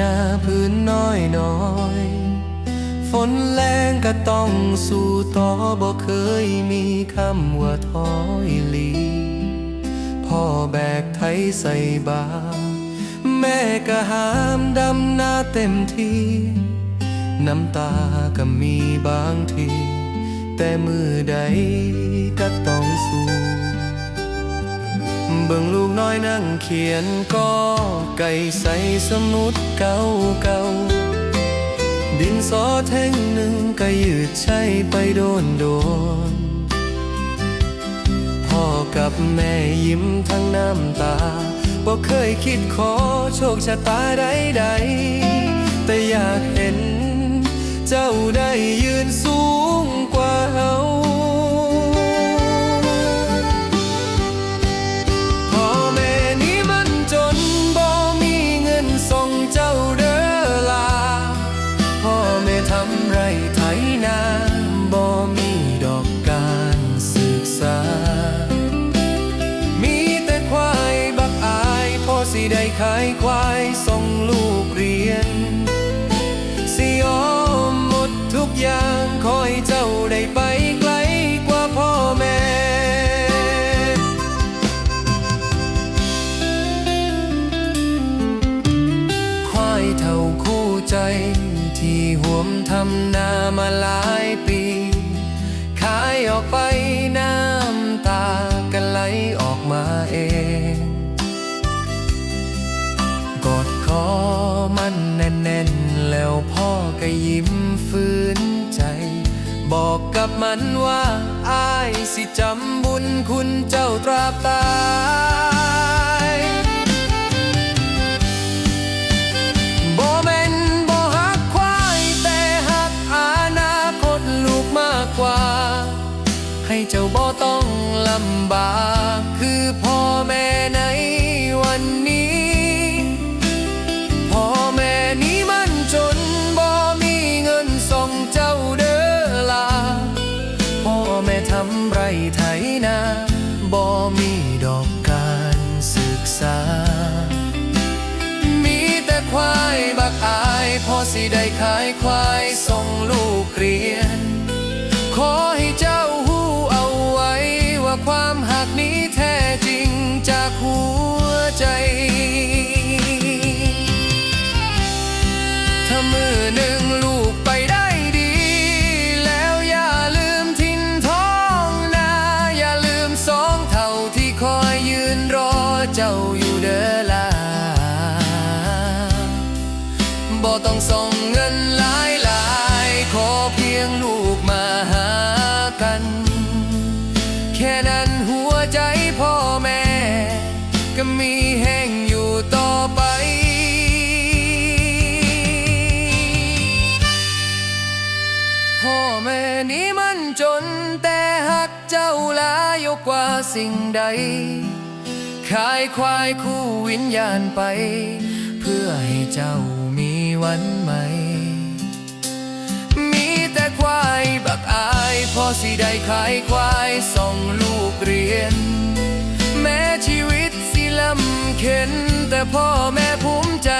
นาปลาพื้นน้อยน้อยฝนแรงก็ต้องสู้ต่อบ่เคยมีคำว่าท้อยลีพ่อแบกไทยใส่บา แม่ก็หามดำหน้าเต็มที่น้ำตาก็มีบางที แต่มือใดก็ต้องสู้ เบิ่งลูกน้อยนั่งเขียนก็ไก่ใส่สมุดเก่าเก่าดินสอแท่งหนึ่งก็ยืดใช้ไปโดนโดน พ่อกับแม่ยิ้มทั้งน้ำตาบ่เคยคิดขอโชคชะตาใดๆแต่อยากเห็นเจ้าได้ยื สิได้ขายควายส่งลูกเรียน สิยอมหมดทุกอย่างขอให้เจ้าได้ไปไกลกว่าพ่อแม่ควายเท่าคู่ใจ ที่ห่วมทำนามาหลายปี ขายออกไปน้ำตา ก็ยิ้มฟื้นใจ บอกกับมันว่าอายสิจำบุญคุณเจ้าตราบตายบ่แม่นบ่ฮักควายแต่ฮักอนาคตลูกมากกว่า ให้เจ้าบ่ต้องลำบากคือพ่อแม่ นาบ่มีดอกการศึกษา มีแต่ควายบักอายพอสิได้ขายควายส่งลูกเรียน ขอให้เจ้าหูเอาไว้ว่าความหักนี้แท้จริงจากหัวใจ ส่งเงินหลายหลายขอเพียงลูกมาหากัน แค่นั้นหัวใจพ่อแม่ ก็มีแห้งอยู่ต่อไป พ่อแม่นี้มันจนแต่หักเจ้าหลายกว่าสิ่งใด ขายควายคู่วิญญาณไป เพื่อให้เจ้า วันใหม่ มีแต่ควายบักอายพอสิได้ขายควายส่งลูกเรียน แม้ชีวิตสิลำเข็น แต่พ่อแม่ภูมิใจ